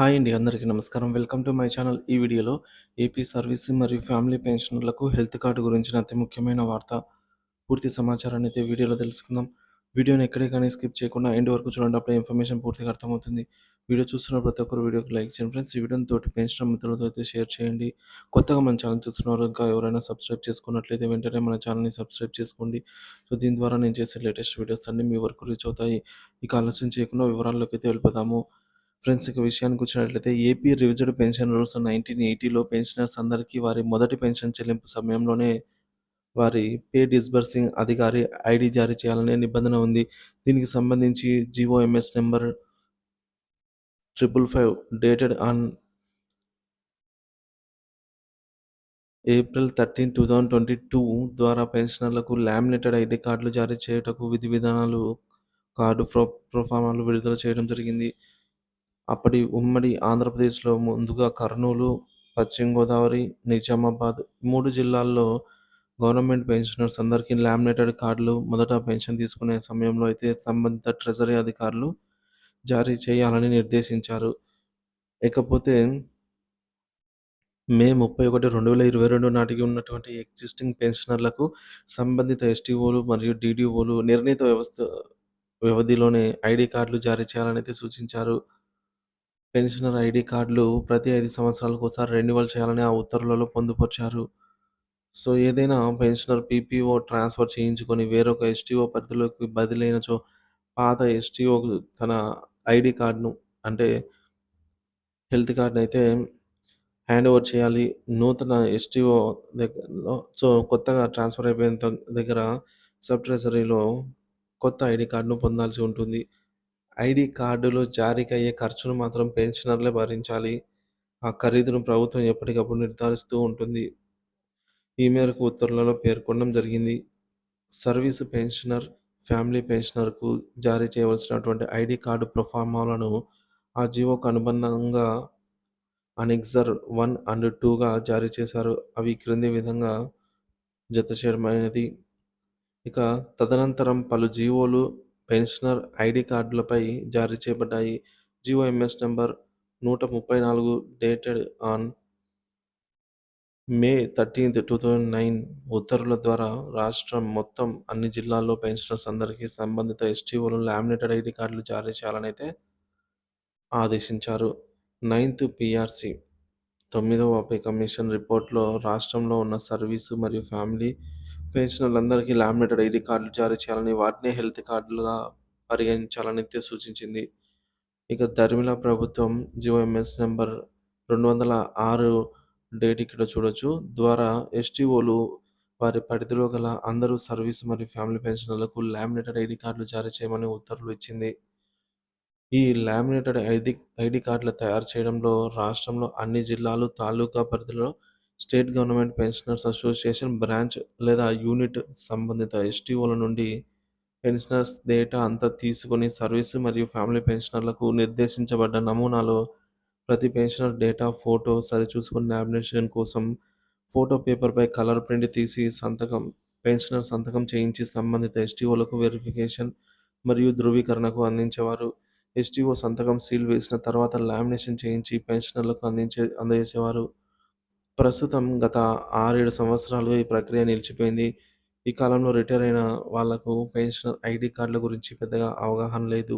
Hi అండి అందరికీ నమస్కారం. Welcome to my channel. ఈ వీడియోలో ఏపీ సర్వీస్ మరియు ఫ్యామిలీ పెన్షనర్లకు హెల్త్ కార్డు గురించిన అతి ముఖ్యమైన వార్త పూర్తి సమాచారాన్ని అయితే వీడియోలో తెలుసుకుందాం. వీడియోని ఎక్కడే కానీ స్కిప్ చేయకుండా ఎండ్ వరకు చూడండి అప్పుడు ఇన్ఫర్మేషన్ పూర్తిగా అర్థమవుతుంది. వీడియో చూస్తున్న ప్రతి ఒక్కరు వీడియోకి లైక్ చేయండి ఫ్రెండ్స్. ఈ వీడియోని తోటి పెన్షన్ మిత్రులతో అయితే షేర్ చేయండి. కొత్తగా మన ఛానల్ చూస్తున్నారు ఇంకా ఎవరైనా సబ్స్క్రైబ్ చేసుకున్నట్లయితే వెంటనే మన ఛానల్ని సబ్స్క్రైబ్ చేసుకోండి. సో దీని ద్వారా నేను చేసే లేటెస్ట్ వీడియోస్ అన్ని మీ వరకు రీచ్ అవుతాయి. ఇక ఆలస్యం చేయకుండా వివరాల్లోకి అయితే వెళ్ళిపోదాము. ఫ్రెండ్స్ ఇక విషయానికి వచ్చినట్లయితే AP revised pension rules nineteen ఎయిటీలో pensioners అందరికీ వారి మొదటి పెన్షన్ చెల్లింపు సమయంలోనే వారి పే డిస్బర్సింగ్ అధికారి ఐడి జారీ చేయాలనే నిబంధన ఉంది. దీనికి సంబంధించి GOMS number triple five dated on April thirteen two thousand twenty two ద్వారా పెన్షనర్లకు లామినేటెడ్ ఐడి కార్డులు జారీ చేయుటకు విధి విధానాలు కార్డు ప్రో ప్రోఫామాలు విడుదల చేయడం జరిగింది. అప్పటి ఉమ్మడి ఆంధ్రప్రదేశ్లో ముందుగా కర్నూలు పశ్చిమ గోదావరి నిజామాబాద్ మూడు జిల్లాల్లో గవర్నమెంట్ పెన్షనర్స్ అందరికీ లామినేటెడ్ కార్డులు మొదట పెన్షన్ తీసుకునే సమయంలో అయితే సంబంధిత ట్రెజరీ అధికారులు జారీ చేయాలని నిర్దేశించారు. ఇకపోతే మే ముప్పై ఒకటి రెండు వేల ఇరవై రెండు నాటికి ఉన్నటువంటి ఎగ్జిస్టింగ్ పెన్షనర్లకు సంబంధిత ఎస్టీఓలు మరియు డీడీఓలు నిర్ణీత వ్యవస్థ వ్యవధిలోనే ఐడి కార్డులు జారీ చేయాలని అయితే సూచించారు. పెన్షనర్ ఐడి కార్డులు ప్రతి ఐదు సంవత్సరాలకు ఒకసారి రెన్యువల్ చేయాలని ఆ ఉత్తర్వులలో పొందుపరిచారు. సో ఏదైనా పెన్షనర్ పీపీఓ ట్రాన్స్ఫర్ చేయించుకొని వేరొక ఎస్టీఓ పరిధిలోకి బదిలైనచో పాత ఎస్టీఓ తన ఐడి కార్డును అంటే హెల్త్ కార్డును అయితే హ్యాండ్ ఓవర్ చేయాలి. నూతన ఎస్టీఓ దగ్గరలో సో కొత్తగా ట్రాన్స్ఫర్ అయిపోయిన దగ్గర సబ్ ట్రెజరీలో కొత్త ఐడి కార్డును పొందాల్సి ఉంటుంది. ఐడి కార్డులు జారీకి అయ్యే ఖర్చును మాత్రం పెన్షనర్లే భరించాలి. ఆ ఖరీదును ప్రభుత్వం ఎప్పటికప్పుడు నిర్ధారిస్తూ ఉంటుంది. ఈ మేరకు ఉత్తర్వులలో పేర్కొనడం జరిగింది. సర్వీస్ పెన్షనర్ ఫ్యామిలీ పెన్షనర్కు జారీ చేయవలసినటువంటి ఐడి కార్డు ప్రొఫార్మాలను ఆ జీవోకు అనుబంధంగా అనెక్సర్ వన్ అండ్ టూగా జారీ చేశారు. అవి క్రింది విధంగా జత చేయడమైనది ఇక తదనంతరం పలు జీవోలు పెన్షనర్ ఐడి కార్డులపై జారీ చేయబడ్డాయి. జిఓఎంఎస్ నెంబర్ నూట ముప్పై నాలుగు dated on May thirteenth two thousand nine ఉత్తర్వుల ద్వారా రాష్ట్రం మొత్తం అన్ని జిల్లాల్లో పెన్షనర్స్ అందరికీ సంబంధిత ఎస్టీఓలు లామినేటెడ్ ఐడి కార్డులు జారీ చేయాలని అయితే ఆదేశించారు. నైన్త్ పిఆర్సి తొమ్మిదవ పే కమిషన్ రిపోర్ట్లో రాష్ట్రంలో ఉన్న సర్వీసు మరియు ఫ్యామిలీ పెన్షనర్లందరికీ లామినేటెడ్ ఐడి కార్డులు జారీ చేయాలని వాటినే హెల్త్ కార్డులుగా పరిగణించాలని సూచించింది. ఇక ధర్మిళ ప్రభుత్వం జిఓఎంఎస్ నెంబర్ రెండు వందల ఆరు డేట్ ఇక్కడ చూడొచ్చు. ద్వారా ఎస్టీఓలు వారి పరిధిలో గల అందరూ సర్వీస్ మరియు ఫ్యామిలీ పెన్షనర్లకు లామినేటెడ్ ఐడి కార్డులు జారీ చేయమని ఉత్తర్వులు ఇచ్చింది. ఈ లామినేటెడ్ ఐడి ఐడి కార్డులు తయారు చేయడంలో రాష్ట్రంలో అన్ని జిల్లాలు తాలూకా పరిధిలో state government pensioners association branch లేదా యూనిట్ సంబంధిత ఎస్టీఓల నుండి పెన్షనర్స్ డేటా అంతా తీసుకొని సర్వీసు మరియు ఫ్యామిలీ పెన్షనర్లకు నిర్దేశించబడ్డ నమూనాలో ప్రతి పెన్షనర్ డేటా ఫోటో సరిచూసుకుని నామినేషన్ కోసం ఫోటో పేపర్పై కలర్ ప్రింట్ తీసి సంతకం పెన్షనర్ సంతకం చేయించి సంబంధిత ఎస్టీఓలకు వెరిఫికేషన్ మరియు ధృవీకరణకు అందించేవారు. ఎస్టీఓ సంతకం సీల్ వేసిన తర్వాత లామినేషన్ చేయించి పెన్షనర్లకు అందించే అందజేసేవారు. ప్రస్తుతం గత ఆరేడు సంవత్సరాలు ఈ ప్రక్రియ నిలిచిపోయింది. ఈ కాలంలో రిటైర్ అయిన వాళ్ళకు పెన్షనర్ ఐడి కార్డుల గురించి పెద్దగా అవగాహన లేదు.